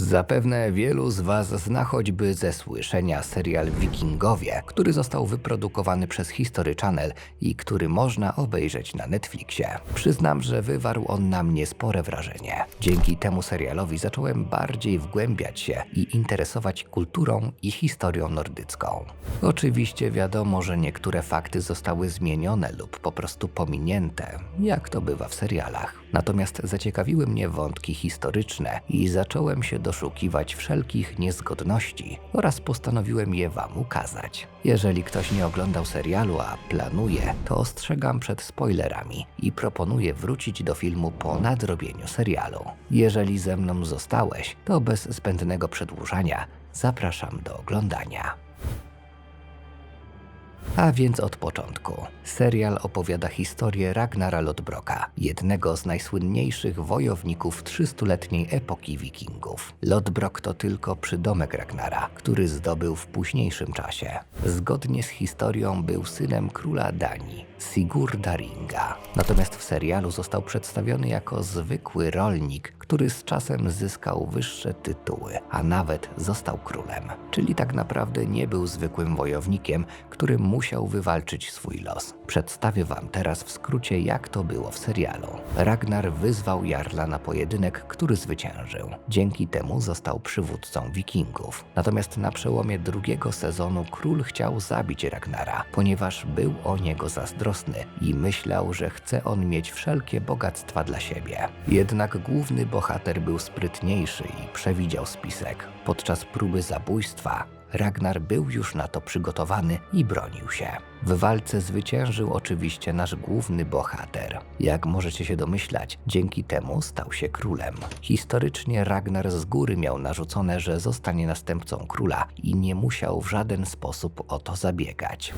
Zapewne wielu z Was zna choćby ze słyszenia serial Wikingowie, który został wyprodukowany przez History Channel i który można obejrzeć na Netflixie. Przyznam, że wywarł on na mnie spore wrażenie. Dzięki temu serialowi zacząłem bardziej wgłębiać się i interesować kulturą i historią nordycką. Oczywiście wiadomo, że niektóre fakty zostały zmienione lub po prostu pominięte, jak to bywa w serialach. Natomiast zaciekawiły mnie wątki historyczne i zacząłem się doszukiwać wszelkich niezgodności oraz postanowiłem je Wam ukazać. Jeżeli ktoś nie oglądał serialu, a planuje, to ostrzegam przed spoilerami i proponuję wrócić do filmu po nadrobieniu serialu. Jeżeli ze mną zostałeś, to bez zbędnego przedłużania zapraszam do oglądania. A więc od początku. Serial opowiada historię Ragnara Lodbroka, jednego z najsłynniejszych wojowników trzystuletniej epoki wikingów. Lodbrok to tylko przydomek Ragnara, który zdobył w późniejszym czasie. Zgodnie z historią był synem króla Danii, Sigurda Ringa. Natomiast w serialu został przedstawiony jako zwykły rolnik, który z czasem zyskał wyższe tytuły, a nawet został królem. Czyli tak naprawdę nie był zwykłym wojownikiem, który musiał wywalczyć swój los. Przedstawię wam teraz w skrócie, jak to było w serialu. Ragnar wyzwał Jarla na pojedynek, który zwyciężył. Dzięki temu został przywódcą wikingów. Natomiast na przełomie drugiego sezonu król chciał zabić Ragnara, ponieważ był o niego zazdrosny i myślał, że chce on mieć wszelkie bogactwa dla siebie. Jednak główny bohater był sprytniejszy i przewidział spisek. Podczas próby zabójstwa Ragnar był już na to przygotowany i bronił się. W walce zwyciężył oczywiście nasz główny bohater. Jak możecie się domyślać, dzięki temu stał się królem. Historycznie Ragnar z góry miał narzucone, że zostanie następcą króla i nie musiał w żaden sposób o to zabiegać.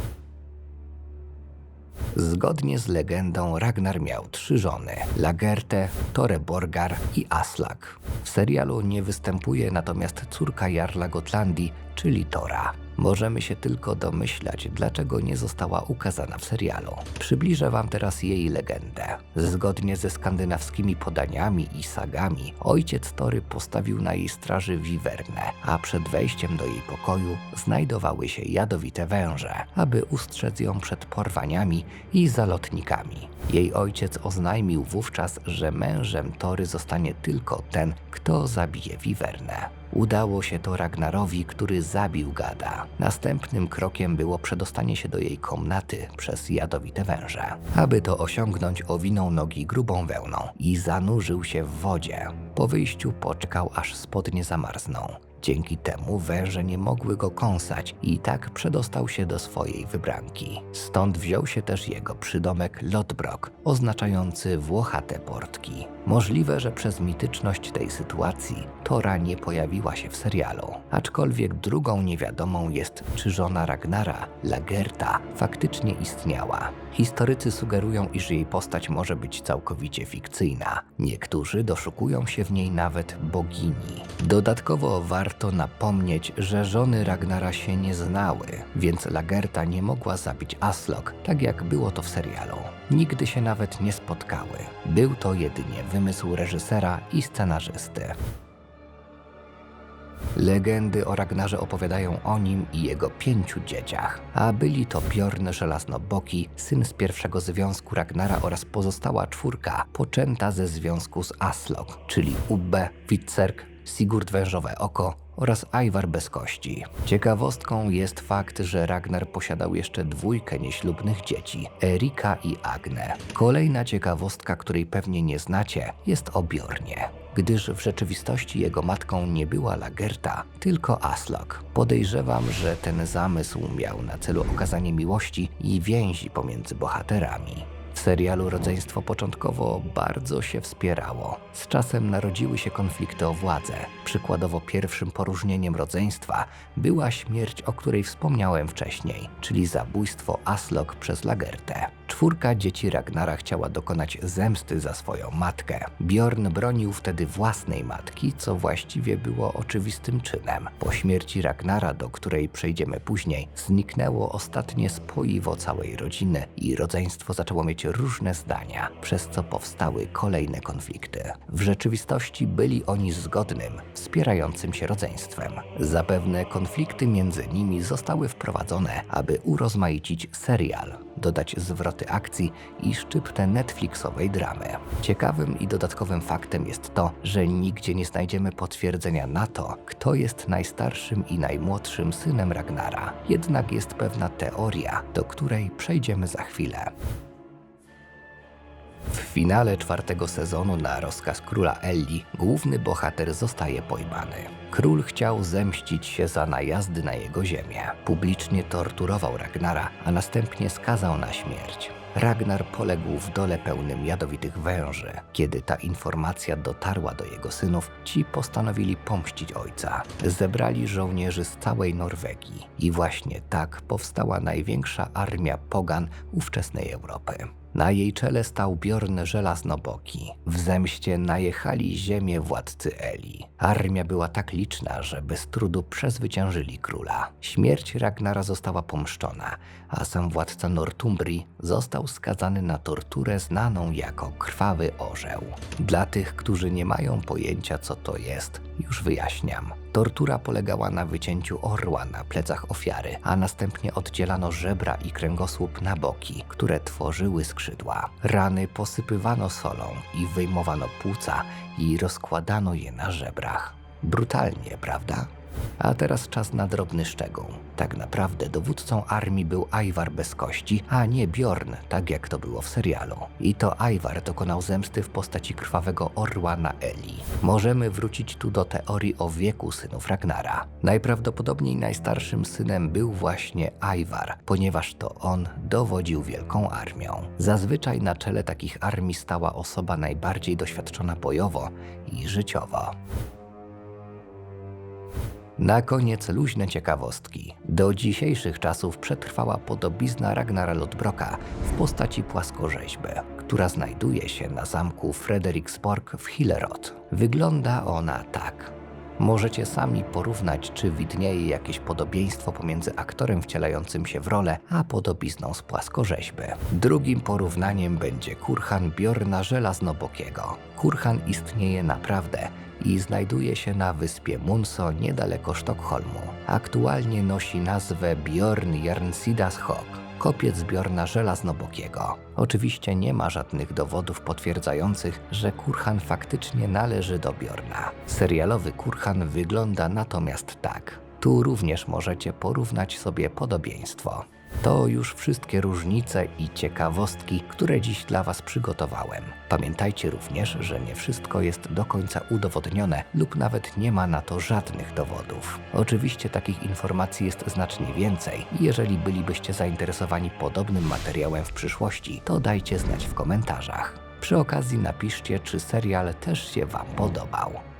Zgodnie z legendą Ragnar miał trzy żony: Lagertę, Toreborgar i Aslak. W serialu nie występuje natomiast córka Jarla Gotlandii, czyli Tora. Możemy się tylko domyślać, dlaczego nie została ukazana w serialu. Przybliżę Wam teraz jej legendę. Zgodnie ze skandynawskimi podaniami i sagami, ojciec Tory postawił na jej straży wiwernę, a przed wejściem do jej pokoju znajdowały się jadowite węże, aby ustrzec ją przed porwaniami i zalotnikami. Jej ojciec oznajmił wówczas, że mężem Tory zostanie tylko ten, kto zabije wiwernę. Udało się to Ragnarowi, który zabił gada. Następnym krokiem było przedostanie się do jej komnaty przez jadowite węże. Aby to osiągnąć, owinął nogi grubą wełną i zanurzył się w wodzie. Po wyjściu poczekał, aż spodnie zamarzną. Dzięki temu węże nie mogły go kąsać i tak przedostał się do swojej wybranki. Stąd wziął się też jego przydomek Lodbrok, oznaczający włochate portki. Możliwe, że przez mityczność tej sytuacji Tora nie pojawiła się w serialu, aczkolwiek drugą niewiadomą jest, czy żona Ragnara, Lagerta, faktycznie istniała. Historycy sugerują, iż jej postać może być całkowicie fikcyjna. Niektórzy doszukują się w niej nawet bogini. Dodatkowo warto napomnieć, że żony Ragnara się nie znały, więc Lagerta nie mogła zabić Aslok, tak jak było to w serialu. Nigdy się nawet nie spotkały. Był to jedynie wymysł reżysera i scenarzysty. Legendy o Ragnarze opowiadają o nim i jego pięciu dzieciach, a byli to Bjorn Żelaznoboki, syn z pierwszego związku Ragnara oraz pozostała czwórka poczęta ze związku z Aslok, czyli Ubbe, Witserk, Sigurd Wężowe Oko oraz Ajwar bez kości. Ciekawostką jest fakt, że Ragnar posiadał jeszcze dwójkę nieślubnych dzieci, Erika i Agne. Kolejna ciekawostka, której pewnie nie znacie, jest o Bjornie gdyż w rzeczywistości jego matką nie była Lagerta, tylko Aslok. Podejrzewam, że ten zamysł miał na celu okazanie miłości i więzi pomiędzy bohaterami. Serialu rodzeństwo początkowo bardzo się wspierało. Z czasem narodziły się konflikty o władzę. Przykładowo pierwszym poróżnieniem rodzeństwa była śmierć, o której wspomniałem wcześniej, czyli zabójstwo Aslok przez Lagertę. Czwórka dzieci Ragnara chciała dokonać zemsty za swoją matkę. Bjorn bronił wtedy własnej matki, co właściwie było oczywistym czynem. Po śmierci Ragnara, do której przejdziemy później, zniknęło ostatnie spoiwo całej rodziny i rodzeństwo zaczęło mieć różne zdania, przez co powstały kolejne konflikty. W rzeczywistości byli oni zgodnym, wspierającym się rodzeństwem. Zapewne konflikty między nimi zostały wprowadzone, aby urozmaicić serial, dodać zwroty akcji i szczyptę Netflixowej dramy. Ciekawym i dodatkowym faktem jest to, że nigdzie nie znajdziemy potwierdzenia na to, kto jest najstarszym i najmłodszym synem Ragnara. Jednak jest pewna teoria, do której przejdziemy za chwilę. W finale czwartego sezonu na rozkaz króla Elli główny bohater zostaje pojmany. Król chciał zemścić się za najazdy na jego ziemię. Publicznie torturował Ragnara, a następnie skazał na śmierć. Ragnar poległ w dole pełnym jadowitych węży. Kiedy ta informacja dotarła do jego synów, ci postanowili pomścić ojca. Zebrali żołnierzy z całej Norwegii i właśnie tak powstała największa armia pogan ówczesnej Europy. Na jej czele stał Bjorn Żelaznoboki. W zemście najechali ziemię władcy Eli. Armia była tak liczna, że bez trudu przezwyciężyli króla. Śmierć Ragnara została pomszczona, a sam władca Northumbrii został skazany na torturę znaną jako krwawy orzeł. Dla tych, którzy nie mają pojęcia co to jest, już wyjaśniam. Tortura polegała na wycięciu orła na plecach ofiary, a następnie oddzielano żebra i kręgosłup na boki, które tworzyły skrzydła. Rany posypywano solą i wyjmowano płuca i rozkładano je na żebrach. Brutalnie, prawda? A teraz czas na drobny szczegół. Tak naprawdę dowódcą armii był Ajwar bez kości, a nie Bjorn, tak jak to było w serialu. I to Ajwar dokonał zemsty w postaci krwawego orła na Eli. Możemy wrócić tu do teorii o wieku synów Ragnara. Najprawdopodobniej najstarszym synem był właśnie Ajwar, ponieważ to on dowodził wielką armią. Zazwyczaj na czele takich armii stała osoba najbardziej doświadczona bojowo i życiowo. Na koniec luźne ciekawostki. Do dzisiejszych czasów przetrwała podobizna Ragnara Lodbroka w postaci płaskorzeźby, która znajduje się na zamku Frederiksborg w Hillerod. Wygląda ona tak. Możecie sami porównać, czy widnieje jakieś podobieństwo pomiędzy aktorem wcielającym się w rolę, a podobizną z płaskorzeźby. Drugim porównaniem będzie kurhan Bjorna Żelaznobokiego. Kurhan istnieje naprawdę i znajduje się na wyspie Munso niedaleko Sztokholmu. Aktualnie nosi nazwę Bjorn Jarnsidas kopiec Bjorna Żelaznobokiego. Oczywiście nie ma żadnych dowodów potwierdzających, że Kurhan faktycznie należy do Bjorna. Serialowy Kurhan wygląda natomiast tak. Tu również możecie porównać sobie podobieństwo. To już wszystkie różnice i ciekawostki, które dziś dla Was przygotowałem. Pamiętajcie również, że nie wszystko jest do końca udowodnione lub nawet nie ma na to żadnych dowodów. Oczywiście takich informacji jest znacznie więcej jeżeli bylibyście zainteresowani podobnym materiałem w przyszłości, to dajcie znać w komentarzach. Przy okazji napiszcie, czy serial też się Wam podobał.